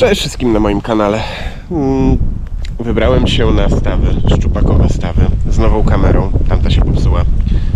Cześć wszystkim na moim kanale. Mm, Wybrałem się na stawy, szczupakowe stawy, z nową kamerą. Tamta się popsuła.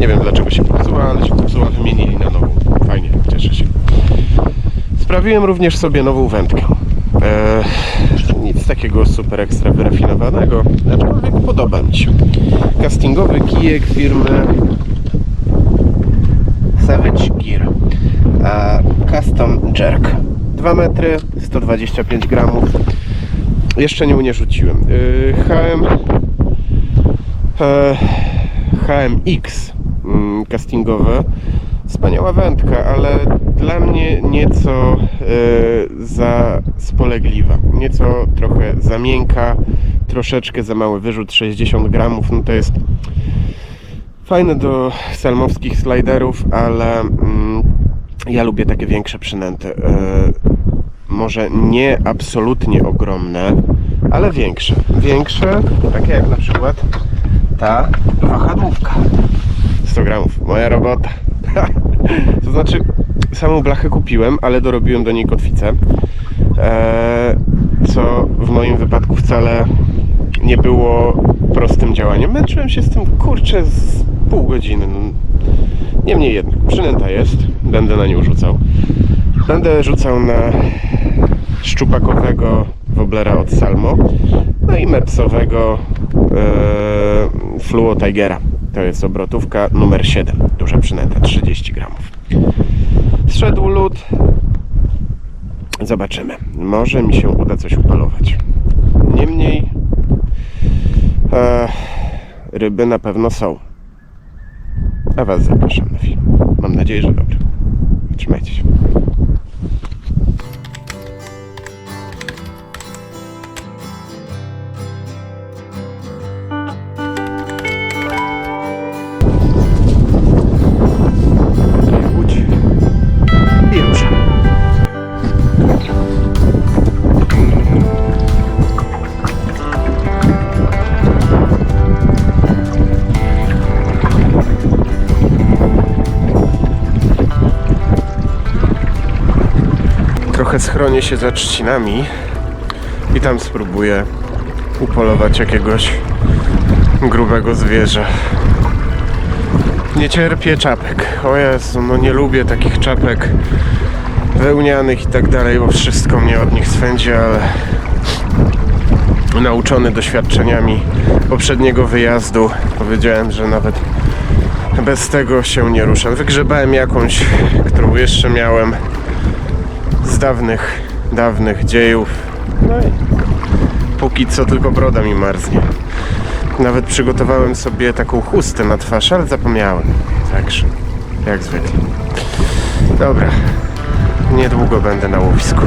Nie wiem dlaczego się popsuła, ale się popsuła, wymienili na nową. Fajnie, cieszę się. Sprawiłem również sobie nową wędkę. E, nic takiego super ekstra wyrafinowanego, aczkolwiek podoba mi się. Castingowy kijek firmy Savage Gear. A Custom Jerk. 2 metry, 125 gramów. Jeszcze nią nie rzuciłem. Yy, HM e, HMX mm, castingowe. Wspaniała wędka, ale dla mnie nieco e, za spolegliwa. Nieco trochę za miękka, troszeczkę za mały wyrzut 60 gramów. No to jest fajne do salmowskich sliderów, ale mm, ja lubię takie większe przynęty. Może nie absolutnie ogromne, ale większe. Większe, takie jak na przykład ta wahadłówka. 100 gramów, moja robota. to znaczy, samą blachę kupiłem, ale dorobiłem do niej kotwicę. E, co w moim wypadku wcale nie było prostym działaniem. Męczyłem się z tym kurczę z pół godziny. No, Niemniej jednak, przynęta jest, będę na nią rzucał. Będę rzucał na szczupakowego woblera od Salmo, no i mepsowego e, Fluo Tigera. To jest obrotówka numer 7, duża przynęta, 30 gramów. Zszedł lód. Zobaczymy. Może mi się uda coś upalować. Niemniej e, ryby na pewno są. A Was zapraszam na film. Mam nadzieję, że dobry. Trzymajcie się. Trochę schronię się za trzcinami i tam spróbuję upolować jakiegoś grubego zwierza. Nie cierpię czapek. O Jezu, no nie lubię takich czapek wełnianych i tak dalej, bo wszystko mnie od nich swędzi, ale nauczony doświadczeniami poprzedniego wyjazdu powiedziałem, że nawet bez tego się nie ruszam. Wygrzebałem jakąś, którą jeszcze miałem z dawnych, dawnych dziejów. No i póki co tylko broda mi marznie. Nawet przygotowałem sobie taką chustę na twarz, ale zapomniałem. Także, jak zwykle. Dobra, niedługo będę na łowisku.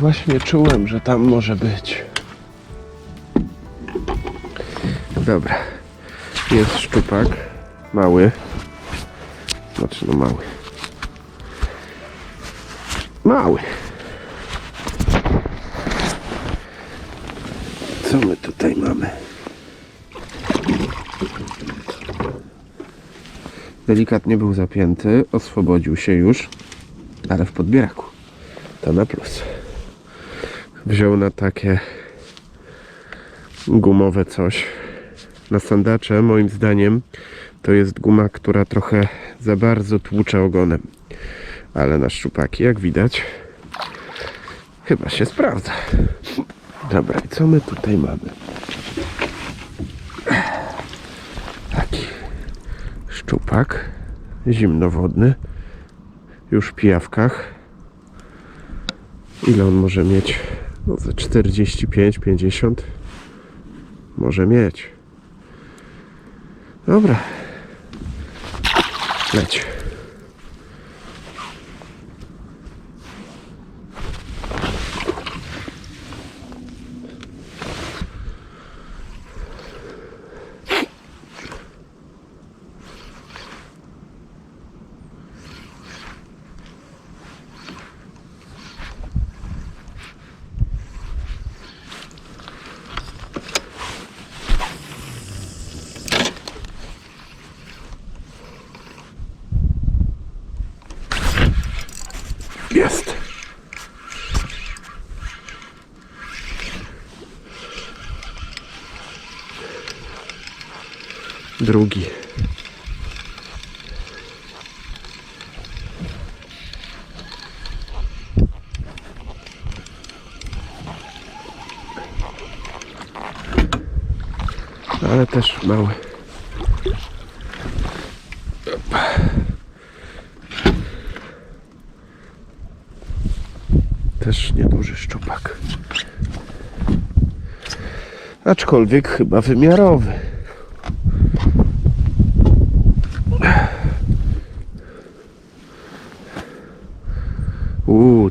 Właśnie czułem, że tam może być. Dobra. Jest szczupak. Mały. Znaczy no mały. Mały. Co my tutaj mamy? Delikatnie był zapięty, oswobodził się już, ale w podbieraku. To na plus. Wziął na takie gumowe coś. Na sandacze, moim zdaniem, to jest guma, która trochę za bardzo tłucze ogonem. Ale na szczupaki, jak widać, chyba się sprawdza. Dobra, i co my tutaj mamy? Taki szczupak zimnowodny, już w pijawkach. Ile on może mieć? No ze 45-50 może mieć. Dobra. Leć. Jest. Drugi. Ale też mały. Też nieduży szczupak. Aczkolwiek chyba wymiarowy.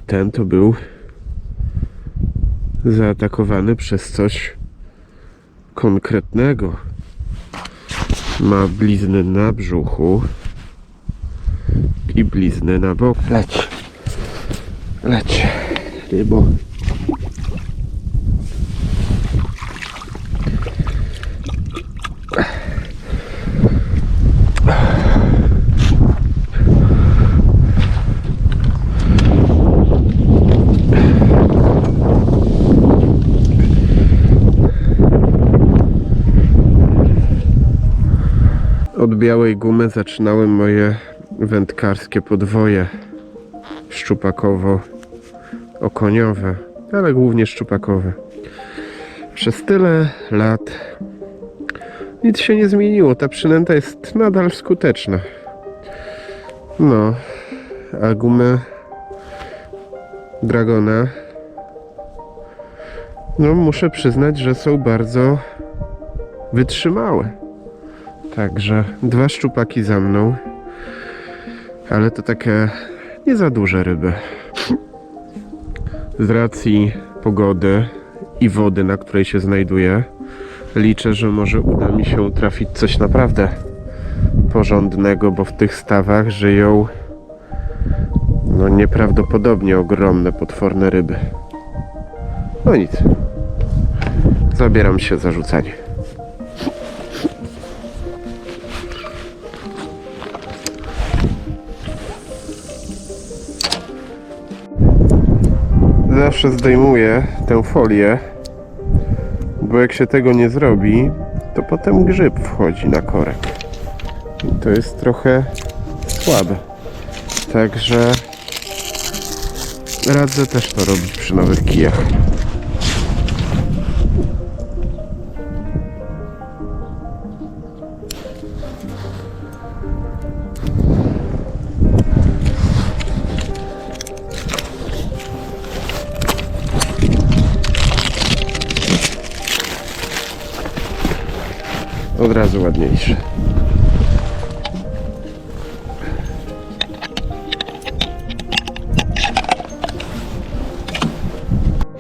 Ten to był zaatakowany przez coś konkretnego. Ma blizny na brzuchu i blizny na boku. Leć. Leć, rybo. Od białej gumy zaczynałem moje wędkarskie podwoje szczupakowo okoniowe, ale głównie szczupakowe. Przez tyle lat nic się nie zmieniło. Ta przynęta jest nadal skuteczna. No, a gumy Dragona no muszę przyznać, że są bardzo wytrzymałe. Także dwa szczupaki za mną, ale to takie nie za duże ryby. Z racji pogody i wody, na której się znajduję, liczę, że może uda mi się trafić coś naprawdę porządnego, bo w tych stawach żyją no nieprawdopodobnie ogromne, potworne ryby. No nic. Zabieram się za rzucanie. Zawsze zdejmuję tę folię, bo jak się tego nie zrobi, to potem grzyb wchodzi na korek. I to jest trochę słabe. Także radzę też to robić przy nowych kijach.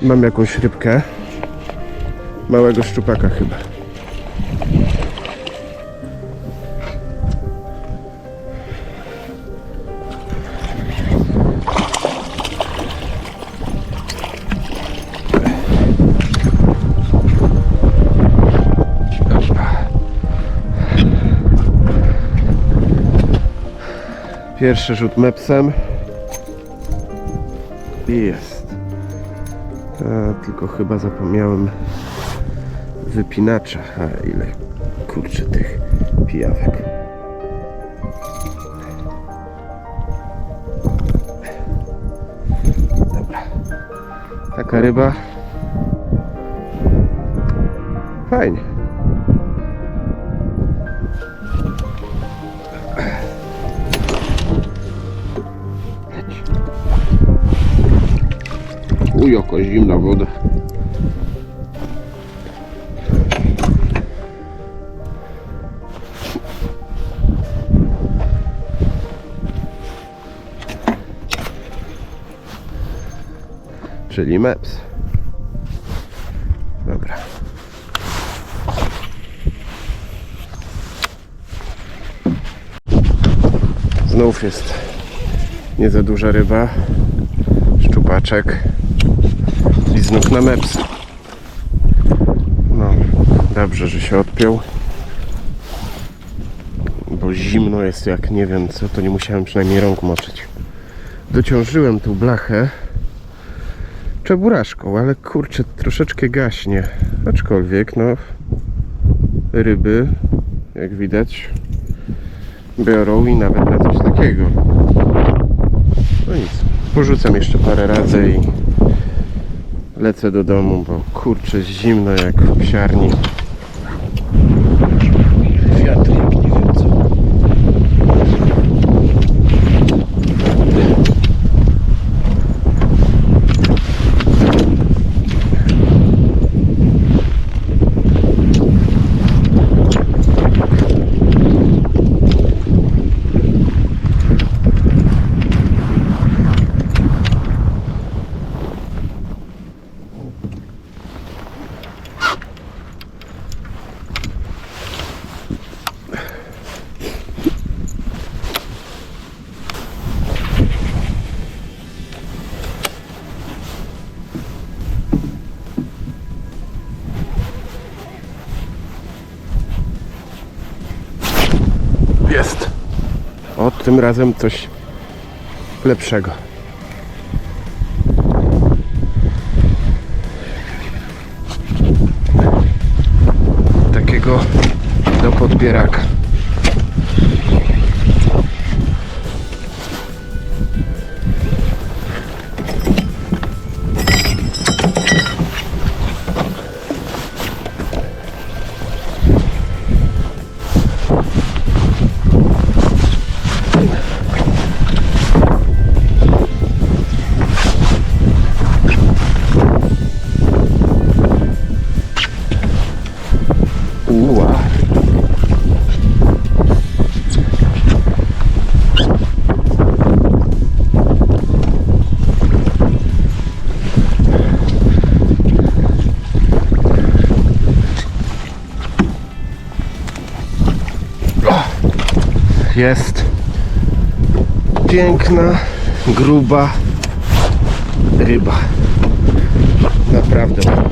Mam jakąś rybkę. Małego szczupaka chyba. Pierwszy rzut mepsem. I jest. A, tylko chyba zapomniałem wypinacza. A ile kurczę tych pijawek. Dobra. Taka ryba. Fajnie. Zimna woda. Czyli MEPS. Dobra. Znów jest nie za duża ryba. Szczupaczek. Znów na MEPS. No, dobrze, że się odpiął. Bo zimno jest jak nie wiem co, to nie musiałem przynajmniej rąk moczyć. Dociążyłem tą blachę czeburaszką, ale kurczę, troszeczkę gaśnie. Aczkolwiek, no, ryby, jak widać, biorą i nawet na coś takiego. No nic, porzucam jeszcze parę razy i lecę do domu, bo kurczę, zimno jak w psiarni. Wiatr jak nie wiem co. Jest. O, tym razem coś lepszego. Jest piękna, gruba ryba. Naprawdę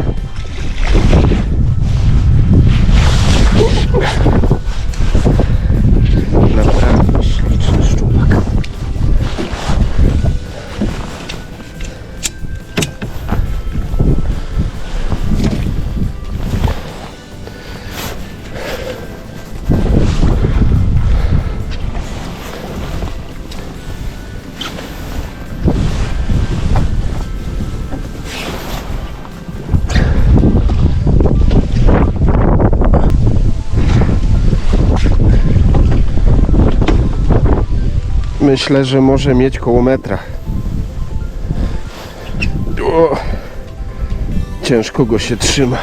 Myślę, że może mieć koło metra. O, ciężko go się trzyma.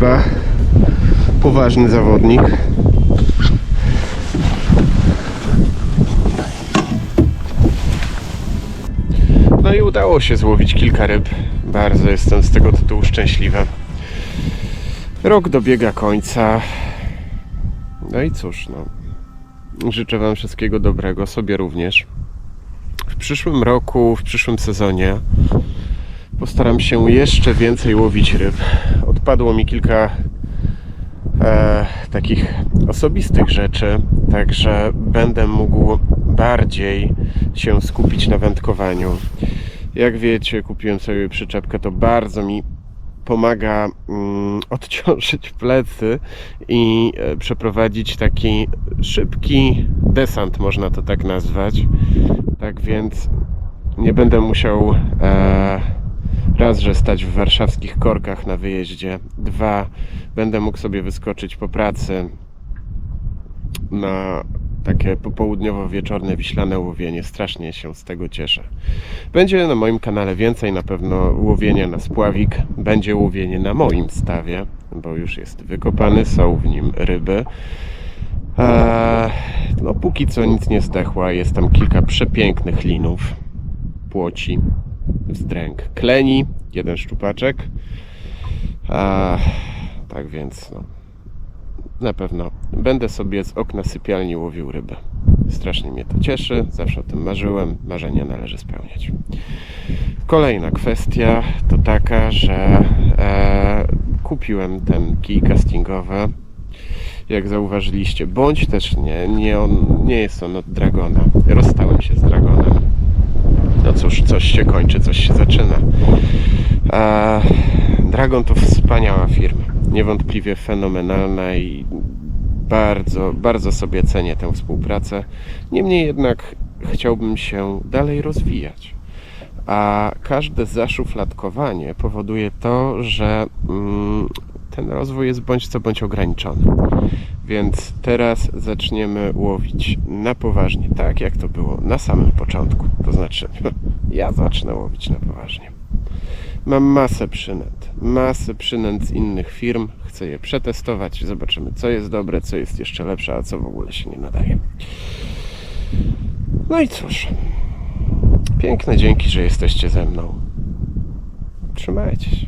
Ryba. Poważny zawodnik. No i udało się złowić kilka ryb. Bardzo jestem z tego tytułu szczęśliwy. Rok dobiega końca. No i cóż, no. Życzę Wam wszystkiego dobrego, sobie również. W przyszłym roku, w przyszłym sezonie postaram się jeszcze więcej łowić ryb. Odpadło mi kilka e, takich osobistych rzeczy, także będę mógł bardziej się skupić na wędkowaniu. Jak wiecie, kupiłem sobie przyczepkę, to bardzo mi pomaga mm, odciążyć plecy i e, przeprowadzić taki szybki desant, można to tak nazwać. Tak więc nie będę musiał e, raz, że stać w warszawskich korkach na wyjeździe, dwa, będę mógł sobie wyskoczyć po pracy na takie popołudniowo-wieczorne wiślane łowienie. Strasznie się z tego cieszę. Będzie na moim kanale więcej na pewno łowienia na spławik. Będzie łowienie na moim stawie, bo już jest wykopany, są w nim ryby. Eee, no póki co nic nie zdechła. Jest tam kilka przepięknych linów, płoci, wzdręg, kleni, jeden szczupaczek. Eee, tak więc no, na pewno będę sobie z okna sypialni łowił rybę. Strasznie mnie to cieszy, zawsze o tym marzyłem. Marzenia należy spełniać. Kolejna kwestia to taka, że e, kupiłem ten kij castingowy. Jak zauważyliście, bądź też nie, nie, on, nie jest on od Dragona. Rozstałem się z Dragonem. Coś się kończy, coś się zaczyna. Dragon to wspaniała firma. Niewątpliwie fenomenalna i bardzo, bardzo sobie cenię tę współpracę. Niemniej jednak chciałbym się dalej rozwijać. A każde zaszufladkowanie powoduje to, że mm, ten rozwój jest bądź co bądź ograniczony. Więc teraz zaczniemy łowić na poważnie, tak jak to było na samym początku. To znaczy, ja zacznę łowić na poważnie. Mam masę przynęt, masę przynęt z innych firm. Chcę je przetestować, zobaczymy co jest dobre, co jest jeszcze lepsze, a co w ogóle się nie nadaje. No i cóż, piękne dzięki, że jesteście ze mną. Trzymajcie się.